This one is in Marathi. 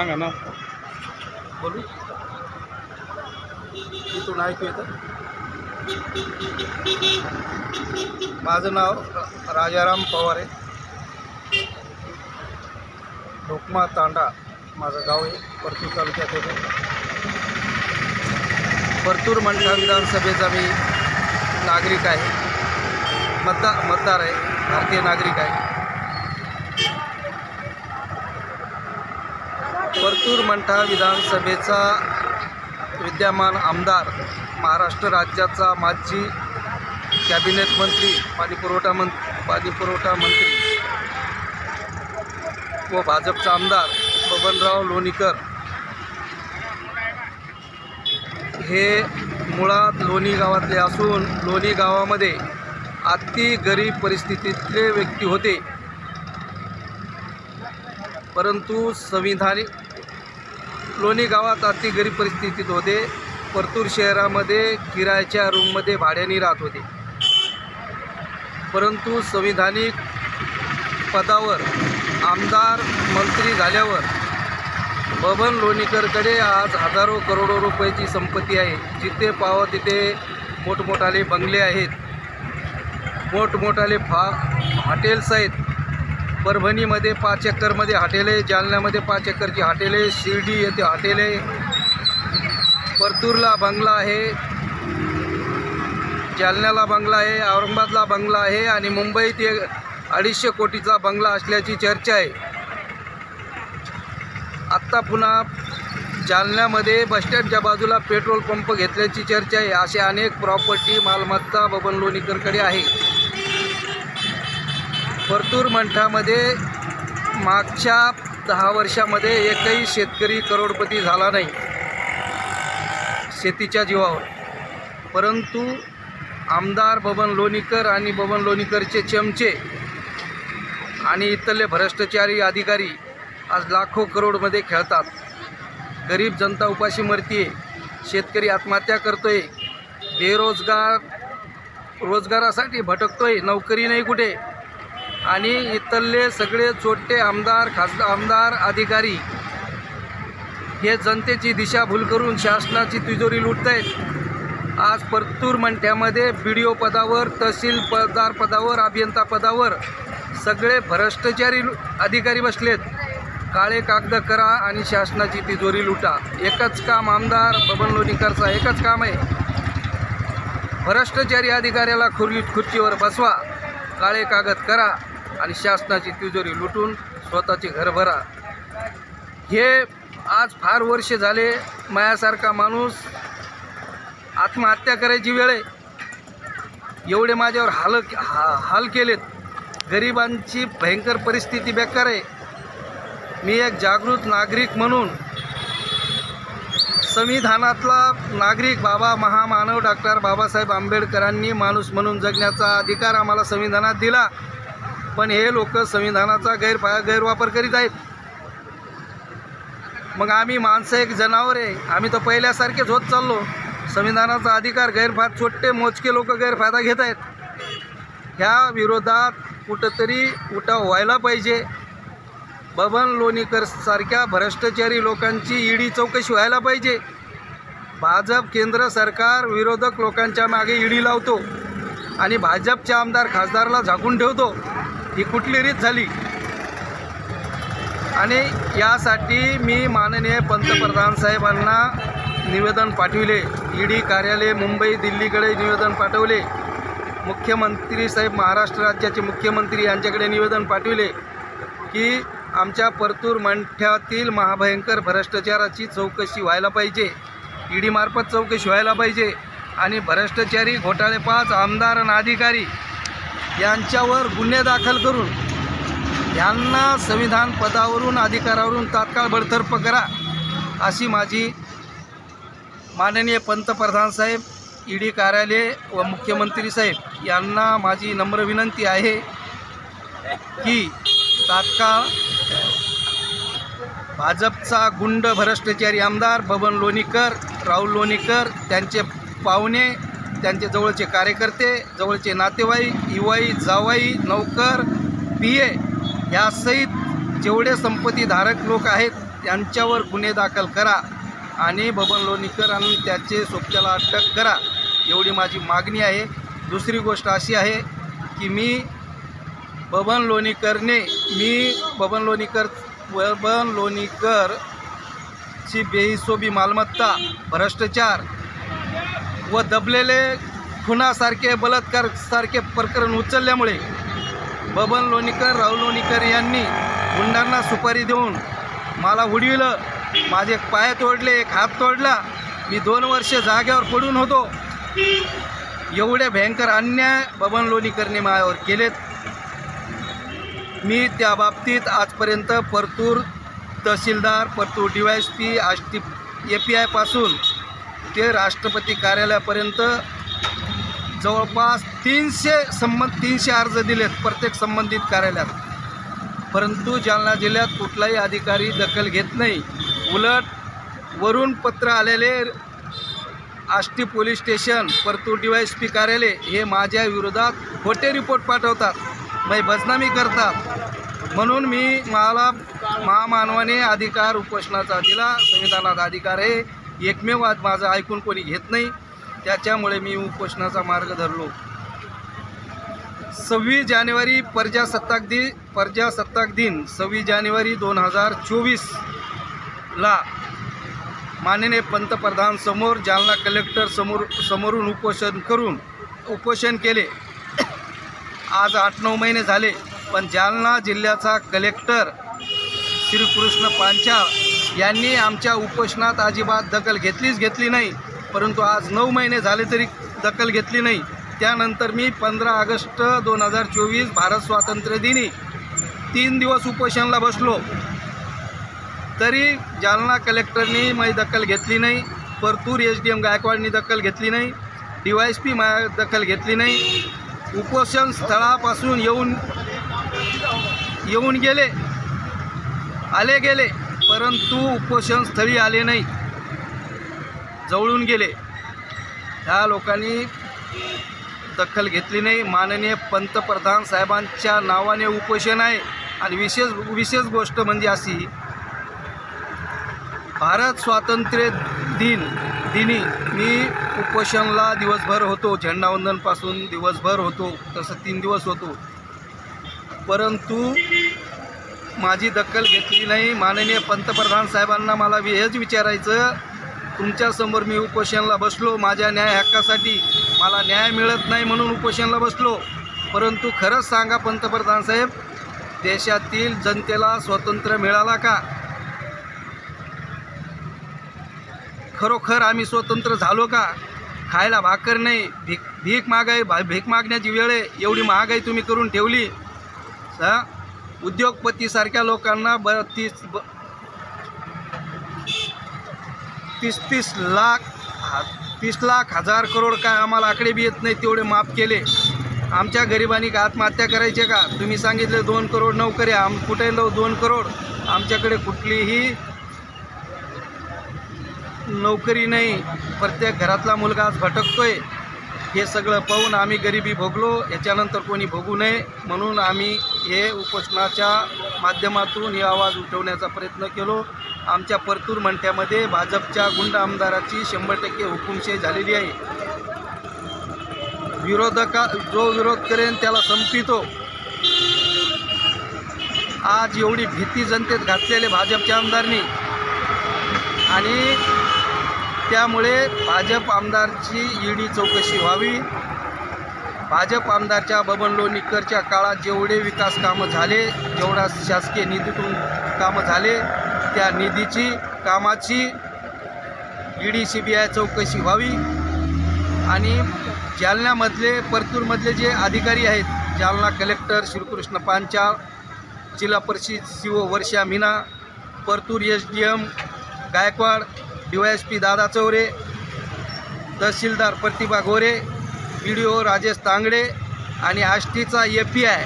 सांगा ना. बोलू. इथून ऐकू येतं. माझं नाव र- राजाराम पवार आहे. ढोकमा तांडा माझं गाव आहे परतूर तालुक्यात येतं. परतूर मंठा विधानसभेचा मी नागरिक आहे. मतदार मतदार आहे भारतीय नागरिक आहे. परतूर मंठा विधानसभेचा विद्यमान आमदार महाराष्ट्र राज्याचा माजी कॅबिनेट मंत्री पाणीपुरवठा मं पाणीपुरवठा मंत्री व भाजपचा आमदार बबनराव लोणीकर. हे मुळात लोणी गावातले असून लोणी गावामध्ये अति गरीब परिस्थितीतले व्यक्ती होते. परंतु संविधानिक लोणी गावात अति गरीब परिस्थितीत होते. परतूर शहरामध्ये किरायाच्या रूममध्ये भाड्याने राहत होते. परंतु संविधानिक पदावर आमदार मंत्री झाल्यावर बबन लोणीकरकडे आज हजारो करोडो रुपयाची संपत्ती आहे. जिथे पाहावं तिथे मोठमोठाले बंगले आहेत. मोठमोठाले फा हॉटेल्स आहेत. परभणीमध्ये पाच एकरमध्ये हॉटेल आहे जालन्यामध्ये पाच एकरची हॉटेल आहे शिर्डी येथे हॉटेल आहे परतूरला बंगला आहे जालन्याला बंगला आहे औरंगाबादला बंगला आहे आणि मुंबईत एक अडीचशे कोटीचा बंगला असल्याची चर्चा आहे. आत्ता पुन्हा जालन्यामध्ये बसस्टँडच्या बाजूला पेट्रोल पंप घेतल्याची चर्चा आहे असे अनेक प्रॉपर्टी मालमत्ता बबन लोणीकरकडे आहे. परतूर मंठामध्ये मागच्या दहा वर्षामध्ये एकही शेतकरी करोडपती झाला नाही. शेतीच्या जीवावर. परंतु आमदार बबन लोणीकर आणि बबन लोणीकरचे चमचे आणि इथले भ्रष्टाचारी अधिकारी आज लाखो करोडमध्ये खेळतात. गरीब जनता उपाशी मरतीये. शेतकरी आत्महत्या करतोय. बेरोजगार रोजगारासाठी भटकतोय. नोकरी नाही कुठे? आणि इथले सगळे छोटे आमदार खासदार आमदार अधिकारी हे जनतेची दिशाभूल करून शासनाची तिजोरी लुटत आहेत आज परतूर मंठ्यामध्ये बी डी ओ पदावर तहसील पदार पदावर अभियंता पदावर सगळे भ्रष्टाचारी लु- अधिकारी बसलेत. काळे कागद करा आणि शासनाची तिजोरी लुटा. एकच काम आमदार बबन लोणीकरचा एकच काम आहे. भ्रष्टाचारी अधिकाऱ्याला खुर्ची खुर्चीवर बसवा. काळे कागद करा आणि शासनाची तिजोरी लुटून स्वतःचे घर भरा. हे आज फार वर्ष झाले मायासारखा माणूस आत्महत्या करायची वेळ आहे. एवढे माझ्यावर हाल हा हाल केलेत. गरिबांची भयंकर परिस्थिती बेकार आहे. मी एक जागृत नागरिक म्हणून संविधानातला नागरिक बाबा महामानव डॉक्टर बाबासाहेब आंबेडकरांनी माणूस म्हणून जगण्याचा अधिकार आम्हाला संविधानात दिला. पण हे लोक संविधानाचा गैरफा गैरवापर करीत आहेत. मग आम्ही माणसं एक जनावर आहे. आम्ही तर पहिल्यासारखेच होत चाललो. संविधानाचा अधिकार गैरफायदा छोटे मोजके लोक गैरफायदा घेत आहेत. ह्या विरोधात कुठंतरी उठाव व्हायला पाहिजे. बबन लोणीकर सारख्या भ्रष्टाचारी लोकांची ईडी चौकशी व्हायला पाहिजे. भाजप केंद्र सरकार विरोधक लोकांच्या मागे ईडी लावतो आणि भाजपच्या आमदार खासदारला झाकून ठेवतो. ही कुठली रीत झाली? आणि यासाठी मी माननीय पंतप्रधान साहेबांना निवेदन पाठविले. ईडी कार्यालय मुंबई दिल्लीकडे निवेदन पाठवले. मुख्यमंत्री साहेब महाराष्ट्र राज्याचे मुख्यमंत्री यांच्याकडे निवेदन पाठविले की आमच्या परतूर मंठ्यातील महाभयंकर भ्रष्टाचाराची चौकशी व्हायला पाहिजे. ईडीमार्फत चौकशी व्हायला पाहिजे. आणि भ्रष्टाचारी घोटाळेपाच आमदार आणि अधिकारी यांच्यावर गुन्हे दाखल करून यांना संविधान पदावरून अधिकारावरून तात्काळ बडतर्फ करा अशी माझी माननीय पंतप्रधान साहेब ईडी कार्यालय व मुख्यमंत्री साहेब यांना माझी नम्र विनंती आहे की तात्काळ भाजपचा गुंड भ्रष्टाचारी आमदार बबन लोणीकर राहुल लोणीकर त्यांचे पाहुणे त्यांचे जवळचे कार्यकर्ते जवळचे नातेवाईक इवाई जावाई नौकर पी ए यासहित जेवढे संपत्तीधारक लोक आहेत त्यांच्यावर गुन्हे दाखल करा आणि बबन लोणीकर आणि त्याचे सोबत्याला अटक करा. एवढी माझी मागणी आहे. दुसरी गोष्ट अशी आहे की मी बबन लोणीकरने मी बबन लोणीकर बबन लोणीकरची बेहिशोबी मालमत्ता भ्रष्टाचार व दबलेले खुनासारखे बलात्कार सारखे प्रकरण उचलल्यामुळे बबन लोणीकर राहुल लोणीकर यांनी गुंडांना सुपारी देऊन मला उडविलं. माझे पाय तोडले एक हात तोडला. मी दोन वर्ष जाग्यावर पडून होतो. एवढे भयंकर अन्याय बबन लोणीकरने माझ्यावर केलेत. मी त्या बाबतीत आजपर्यंत परतूर तहसीलदार Partur D Y S P Ashti A P आयपासून ते राष्ट्रपती कार्यालयापर्यंत जवळपास तीनशे संबंध तीनशे अर्ज दिलेत प्रत्येक संबंधित कार्यालयात. परंतु जालना जिल्ह्यात कुठलाही अधिकारी दखल घेत नाही. उलट वरून पत्र आलेले Ashti police station Partur D Y S P कार्यालय हे माझ्या विरोधात खोटे रिपोर्ट पाठवतात. मै बदनामी करतात म्हणून मी मला महामानवाने अधिकार उपोषणाचा दिला. संविधानात अधिकार आहे. एकमेव आज माझं ऐकून कोणी घेत नाही. त्याच्यामुळे मी उपोषणाचा मार्ग धरलो. सव्वीस जानेवारी प्रजासत्ताक दिन प्रजासत्ताक दिन सव्वीस जानेवारी दोन हजार चोवीसला माननीय पंतप्रधानसमोर जालना कलेक्टर समोर समोरून उपोषण करून उपोषण केले. आज आठ नऊ महिने झाले पण जालना जिल्ह्याचा कलेक्टर श्रीकृष्ण पांचाळ यांनी आमच्या उपोषणात अजिबात दखल घेतलीच घेतली नाही परंतु आज नऊ महिने झाले तरी दखल घेतली नाही. त्यानंतर मी पंधरा ऑगस्ट दोन हजार चोवीस भारत स्वातंत्र्य दिनी तीन दिवस उपोषणाला बसलो. तरी जालना कलेक्टरनी माझी दखल घेतली नाही परतूर एच डी एम गायकवाडनी दखल घेतली नाही डी वाय एस पी मा दखल घेतली नाही उपोषण स्थळापासून येऊन येऊन गेले. आले गेले परंतु उपोषण स्थळी आले नाही. जवळून गेले. ह्या लोकांनी दखल घेतली नाही. माननीय पंतप्रधान साहेबांच्या नावाने उपोषण आहे. आणि विशेष विशेष गोष्ट म्हणजे अशी भारत स्वातंत्र्य दिन दिनी मी उपोषणला दिवसभर होतो झेंडावंदनपासून दिवसभर होतो तसं तीन दिवस होतो. परंतु माझी दखल घेतली नाही. माननीय पंतप्रधान साहेबांना मला हेच विचारायचं तुमच्यासमोर मी उपोषणाला बसलो माझ्या न्याय हक्कासाठी मला न्याय मिळत नाही म्हणून उपोषणाला बसलो. परंतु खरंच सांगा पंतप्रधान साहेब देशातील जनतेला स्वातंत्र्य मिळाला का? खरोखर आम्ही स्वतंत्र झालो का? खायला भाकर नाही. भीक भीक मागाय भा भीक मागण्याची वेळ आहे. एवढी महागाई तुम्ही करून ठेवली. हा? उद्योगपतीसारख्या लोकांना ब तीस ब तीस तीस लाख हा तीस लाख हजार करोड काय आम्हाला आकडे बी येत नाही तेवढे माफ केले. आमच्या गरिबांनी का आत्महत्या करायचे का? तुम्ही सांगितले दोन करोड नोकरी आम कुठे लो दोन करोड? आमच्याकडे कुठलीही नोकरी नाही प्रत्येक घरातला मुलगा आज भटकतोय. हे सगळं पाहून आम्ही गरिबी भोगलो याच्यानंतर कोणी भोगू नये म्हणून आम्ही हे उपोषणाच्या माध्यमातून हे आवाज उठवण्याचा प्रयत्न केलो. आमच्या परतूर मंठ्यामध्ये भाजपच्या गुंड आमदाराची शंभर टक्के हुकुमशाही झालेली आहे. विरोधका जो विरोध करेन त्याला संपितो आज एवढी भीती जनतेत घातलेले भाजपच्या आमदारनी. आणि त्यामुळे भाजप आमदारची ईडी चौकशी व्हावी. भाजप आमदारच्या बबन लोणीकरच्या काळात जेवढे विकास कामं झाले जेवढा शासकीय निधीतून कामं झाले त्या निधीची कामाची ईडी सी बी आय चौकशी व्हावी. आणि जालन्यामधले परतूरमधले जे अधिकारी आहेत जालना कलेक्टर श्रीकृष्ण पांचाळ जिल्हा परिषद C O Varsha Meena Partur S D M Gaikwad P Dada Chaure तहसीलदार Pratibha Gore P D O Rajesh Tangde आणि आष्टीचा ए पी आय